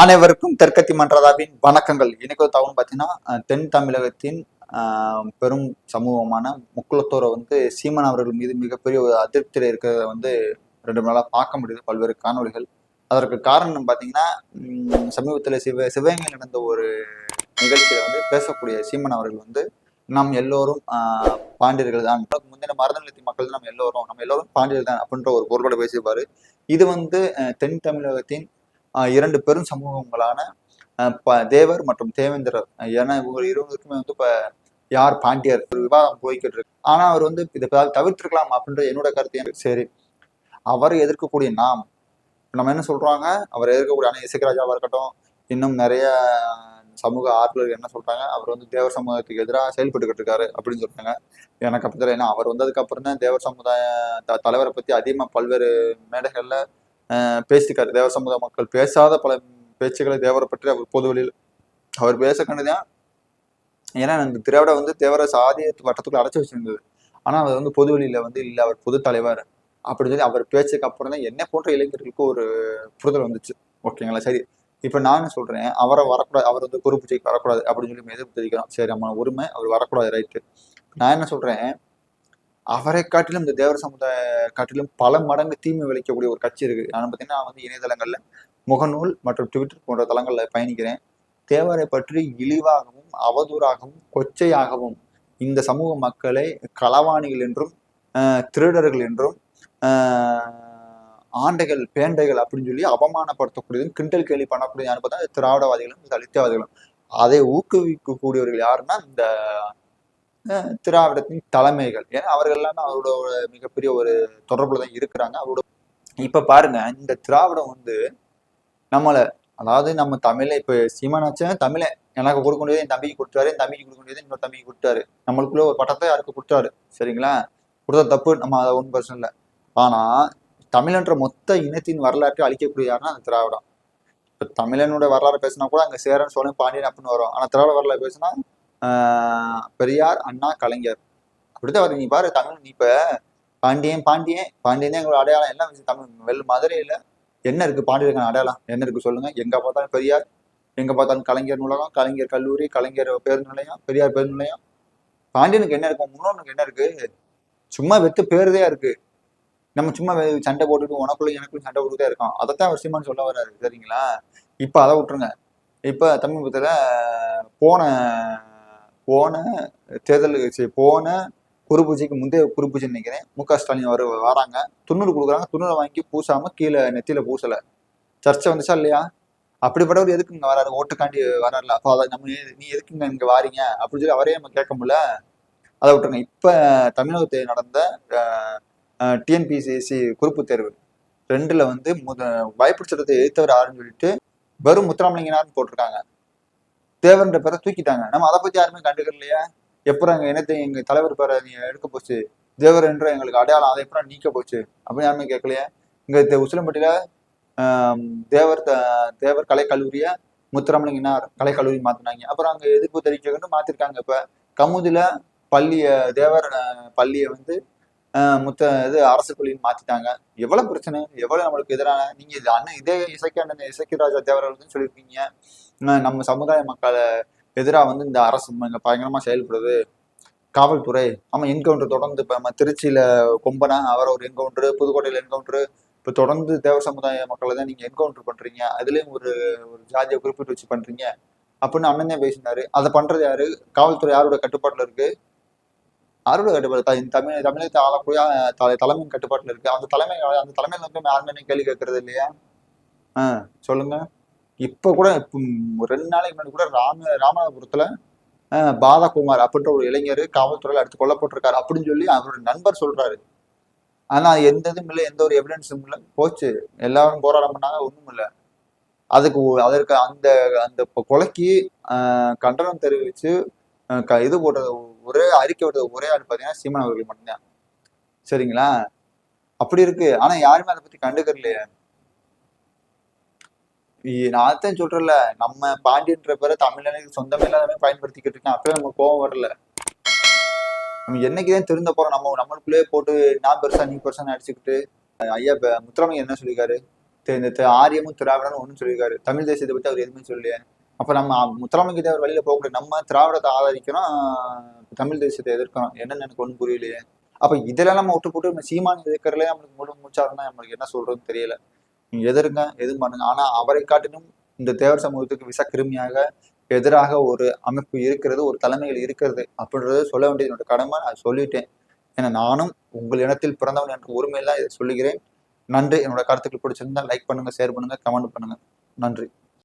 அனைவருக்கும் தெற்கத்தி மன்றதாவின் வணக்கங்கள். இன்னைக்கு தகவல் பார்த்தீங்கன்னா தென் தமிழகத்தின் பெரும் சமூகமான முக்குளத்தோரை வந்து சீமான் அவர்கள் மீது மிகப்பெரிய ஒரு அதிருப்தியில் இருக்கிறத வந்து ரெண்டு நாளாக பார்க்க முடியுது. பல்வேறு காணொளிகள். அதற்கு காரணம் பார்த்தீங்கன்னா சமீபத்தில் சிவ சிவகங்கையில் நடந்த ஒரு நிகழ்ச்சியில் வந்து பேசக்கூடிய சீமான் அவர்கள் வந்து நாம் எல்லோரும் பாண்டியர்கள் தான். முந்தின மருதநிலத்தி மக்கள் தான். நம்ம எல்லோரும் நம்ம எல்லோரும் பாண்டியர்கள் தான். அப்படின்ற ஒரு பொருளோட பேசியிருப்பாரு. இது வந்து தென் தமிழகத்தின் இரண்டு பெரும் சமூகங்களான ப- தேவர் மற்றும் தேவேந்திரர். ஏன்னா இவங்க இருவருக்குமே வந்து இப்போ யார் பாண்டியர்? ஒரு விவாதம் போய்கிட்டு இருக்கு. ஆனால் அவர் வந்து இதை தவிர்த்திருக்கலாம் அப்படின்ற என்னோட கருத்து எனக்கு. சரி அவரை எதிர்க்கக்கூடிய நாம் நம்ம என்ன சொல்றாங்க? அவர் எதிர்க்கக்கூடிய அண்ணன் இசைக்கராஜாவாக இருக்கட்டும் இன்னும் நிறைய சமூக ஆர்வலர்கள் என்ன சொல்றாங்க? அவர் வந்து தேவர் சமூகத்துக்கு எதிராக செயல்பட்டுக்கிட்டு இருக்காரு அப்படின்னு சொல்றாங்க. எனக்கு அப்படி தெரியல ஏன்னா அவர் வந்ததுக்கு அப்புறம் தான் தேவர் சமுதாய த- தலைவரை பத்தி அதிகமாக பல்வேறு மேடைகளில் பேசியிருக்காரு தேவ சமுதாய மக்கள் பேசாத பல பேச்சுக்களை தேவரை பற்றி அவர் பொது வழியில் அவர் பேச கண்டுதான் ஏன்னா இந்த திராவிட வந்து தேவர சாதி வட்டத்துக்குள்ள அடைச்சி வச்சிருந்தது. ஆனால் அவர் வந்து பொது வெளியில வந்து இல்லை அவர் பொது தலைவர் அப்படின்னு சொல்லி அவர் பேச்சுக்கு அப்புறம் தான் என்ன போன்ற இளைஞர்களுக்கு ஒரு புரிதல் வந்துச்சு. ஓகேங்களா? சரி. இப்போ நான் சொல்கிறேன் அவரை வரக்கூடாது. அவர் வந்து பொறுப்பு வரக்கூடாது அப்படின்னு சொல்லி எதிர்ப்பு தெரிவிக்கிறோம் சரி நம்ம உரிமை. அவர் வரக்கூடாது ரைட்டு நான் என்ன சொல்கிறேன் அவரை காட்டிலும் இந்த தேவர் சமுதாய காட்டிலும் பல மடங்கு தீமை விளைக்கக்கூடிய ஒரு கட்சி இருக்கு நான் பார்த்தீங்கன்னா நான் வந்து இணையதளங்கள்ல முகநூல் மற்றும் ட்விட்டர் போன்ற தளங்களில் பயணிக்கிறேன். தேவரை பற்றி இழிவாகவும் அவதூறாகவும் கொச்சையாகவும் இந்த சமூக மக்களை களவாணிகள் என்றும் திருடர்கள் என்றும் ஆண்டைகள் பேண்டைகள் அப்படின்னு சொல்லி அவமானப்படுத்தக்கூடியதும் கிண்டல் கேலி பண்ணக்கூடிய பார்த்தா திராவிடவாதிகளும் தலித்தவாதிகளும் அதை ஊக்குவிக்கக்கூடியவர்கள் யாருன்னா இந்த திராவிடத்தின் தலைமைகள். ஏன்னா அவர்கள் எல்லாமே அவரோட மிகப்பெரிய ஒரு தொடர்புல தான் இருக்கிறாங்க. அவரோட இப்ப பாருங்க இந்த திராவிடம் வந்து நம்மள அதாவது நம்ம தமிழை இப்ப சீமானாச்சும் தமிழை எனக்கு கொடுக்க முடியாது என் தம்பிக்கு கொடுத்தாரு என் தம்பிக்கு கொடுக்க முடியாது இன்னொரு தம்பிக்கு கொடுத்தாரு நம்மளுக்குள்ள ஒரு பட்டத்தை யாருக்கு கொடுத்தாரு சரிங்களா? கொடுத்த தப்பு நம்ம அதை ஒன்றும் பிரச்சனை இல்லை. ஆனா தமிழன்ற மொத்த இனத்தின் வரலாற்றை அழிக்கக்கூடிய யாருன்னா அந்த திராவிடம். இப்ப தமிழனோட வரலாறு பேசினா கூட அங்க சேரன் சோழன் பாண்டியன் அப்படின்னு வரும். ஆனா திராவிட வரலாறு பேசினா பெரியார் அண்ணா கலைஞர். அப்படிதான் வருது. நீ பாரு தமிழ் நீ இப்ப பாண்டியன் பாண்டியன் பாண்டியன் எங்களோட அடையாளம் எல்லாம் தமிழ் வெள் மதுரையில என்ன இருக்கு? பாண்டியருக்கான அடையாளம் என்ன இருக்கு சொல்லுங்க. எங்க பார்த்தாலும் பெரியார் எங்க பார்த்தாலும் கலைஞர் நூலகம் கலைஞர் கல்லூரி கலைஞர் பேருந்து நிலையம் பெரியார் பேருந்து நிலையம். பாண்டியனுக்கு என்ன இருக்கும்? முன்னோனுக்கு என்ன இருக்கு? சும்மா வெத்து பேருதே இருக்கு. நம்ம சும்மா வெ- சண்டை போட்டுட்டு உனக்குள்ள எனக்குள்ள சண்டை போட்டுக்கிட்டே இருக்கோம். அதைத்தான் அவர் சீமான் சொல்ல வர்றாரு. சரிங்களா? இப்ப அதை விட்டுருங்க. இப்ப சமீபத்துல போன போன தேர்தல் போன குரு பூஜைக்கு முந்தைய குரு பூஜை நினைக்கிறேன். மு க ஸ்டாலின் அவர் வராங்க. துண்ணூறு கொடுக்குறாங்க. துண்ணூரை வாங்கி பூசாம கீழே நெத்தியில பூசல. சர்ச்சை வந்துச்சா இல்லையா? அப்படிப்பட்டவர் எதுக்கு இங்க வராரு? ஓட்டுக்காண்டி வராருல. அப்போ அதை நம்ம நீ எதுக்கு இங்க இங்க வாரீங்க? அப்படின்னு சொல்லி அவரே நம்ம கேட்க முடியல. அதை விட்டுருங்க. இப்ப தமிழகத்தில் நடந்த டிஎன்பிசிசி குறுப்பு தேர்வு ரெண்டுல வந்து முத வாய்ப்பு சட்டத்தை எதிர்த்தவர் யாருன்னு சொல்லிட்டு வெறும் முத்துராமலிங்கனார்னு போட்டிருக்காங்க. தேவர்ன்ற பேரை தூக்கிட்டாங்க. நம்ம அதை பத்தி யாருமே கண்டுக்கலையா. எப்பறம் எங்க இனத்தை எங்க தலைவர் பேரை நீ எடுக்க போச்சு? தேவர் என்ற எங்களுக்கு அடையாளம் அதை எப்பறம் நீக்க போச்சு? அப்படின்னு யாருமே கேட்கலையா. இங்க உசிலம்பட்டியில ஆம், தேவர் த- தேவர் கலைக்கல்லூரிய முத்துராமலிங்கனார் கலைக்கல்லூரி மாத்தினாங்க. அப்புறம் அங்க எதிர்ப்பு தெரிவிக்க மாத்திருக்காங்க இப்ப. கமுதில பள்ளிய தேவர் பள்ளியை வந்து முத்த இது அரசு பள்ளின்னு மாத்திட்டாங்க. எவ்வளவு பிரச்சனை? எவ்வளவு நம்மளுக்கு எதிரான? நீங்க இது அண்ணன் இதே இசைக்கு அண்ணன் இசைக்கு ராஜா தேவர் சொல்லியிருக்கீங்க. நம்ம சமுதாய மக்களை எதிராக வந்து இந்த அரசு இங்க பயங்கரமா செயல்படுது. காவல்துறை ஆமா என்கவுண்டர் தொடர்ந்து இப்ப நம்ம திருச்சியில கொம்பனா அவர் ஒரு என்கவுண்டர் புதுக்கோட்டையில என்கவுண்டர் இப்ப தொடர்ந்து தேவ சமுதாய மக்களை தான் நீங்க என்கவுண்டர் பண்றீங்க. அதுலயும் ஒரு ஒரு ஜாதியை குறிப்பிட்டு வச்சு பண்றீங்க. அப்படின்னு அண்ணன் பேசினாரு. அதை பண்றது யாரு? காவல்துறை யாரோட கட்டுப்பாட்டுல இருக்கு? அறுவடை கட்டுப்பாடு தமிழ் தமிழகத்தை ஆளக்கூடிய த- தலைமையின் கட்டுப்பாட்டில் இருக்கு. அந்த தலைமை அந்த தலைமையில வந்து யாருமே கேள்வி கேட்கறது இல்லையா? ஆ சொல்லுங்க. இப்ப கூட இப்போ ரெண்டு நாளைக்கு முன்னாடி கூட ராம ராமநாதபுரத்துல பாலகுமார் அப்படின்ற ஒரு இளைஞர் காவல்துறையில அடுத்து கொல்லப்பட்டிருக்காரு அப்படின்னு சொல்லி அவரோட நண்பர் சொல்றாரு. ஆனா எந்த இதுவும் இல்லை. எந்த ஒரு எவிடன்ஸும் இல்லை. போச்சு. எல்லாரும் போராட்டம் பண்ணாங்க. ஒன்றும் இல்லை. அதுக்கு அதற்கு அந்த அந்த கொலைக்கு கண்டனம் தெரிவிச்சு க- இது போடுற ஒரே அறிக்கை விடுறது ஒரே ஆள் பார்த்தீங்கன்னா சீமான் அவர்கள் மட்டும்தான். சரிங்களா? அப்படி இருக்கு. ஆனா யாருமே அதை பத்தி கண்டுக்கறலையே நான் அதான் சொல்றேன்ல. நம்ம பாண்டியன்ற பேரை தமிழனுக்கு சொந்தமே இல்லாதவங்க பயன்படுத்திக்கிட்டு இருக்கேன். அப்பவே நம்ம கோவம் வரல. நம்ம என்னைக்குதான் திருந்த போறோம். நம்ம நம்மளுக்குள்ளேயே போட்டு நான் பெருசா நீ பெருசா அடிச்சுக்கிட்டு ஐயா இப்ப முத்துராமலிங்க என்ன சொல்லியிருக்காரு? இந்த ஆரியமும் திராவிடமும் ஒன்றும் சொல்லியிருக்காரு. தமிழ் தேசியத்தை பத்தி அவர் எதுவுமே சொல்லலையே. அப்போ நம்ம முத்தலாமிக்கு தேவர் வழியில போகக்கூடாது நம்ம திராவிடத்தை ஆதரிக்கிறோம் தமிழ் தேசியத்தை எதிர்க்கிறோம் என்னன்னு எனக்கு ஒன்றும் புரியலையே. அப்போ இதெல்லாம் நம்ம விட்டு போட்டு நம்ம சீமான் எதிர்க்கிறதுலே நம்மளுக்கு முழு மூச்சா நம்மளுக்கு என்ன சொல்றதுன்னு தெரியல. எதிருங்க எதிர்ங்க எதுவும் பண்ணுங்க. ஆனா அவரை காட்டிலும் இந்த தேவர் சமூகத்துக்கு விச கிருமியாக எதிராக ஒரு அமைப்பு இருக்கிறது ஒரு தலைமைகள் இருக்கிறது அப்படின்றத சொல்ல வேண்டியது என்னோட கடமை. நான் சொல்லிட்டேன். ஏன்னா நானும் உங்கள் இனத்தில் பிறந்தவன் என்ற உரிமையெல்லாம் இதை சொல்லுகிறேன். நன்றி. என்னோட கருத்துக்கள் பிடிச்சிருந்தா லைக் பண்ணுங்க ஷேர் பண்ணுங்க கமெண்ட் பண்ணுங்க. நன்றி.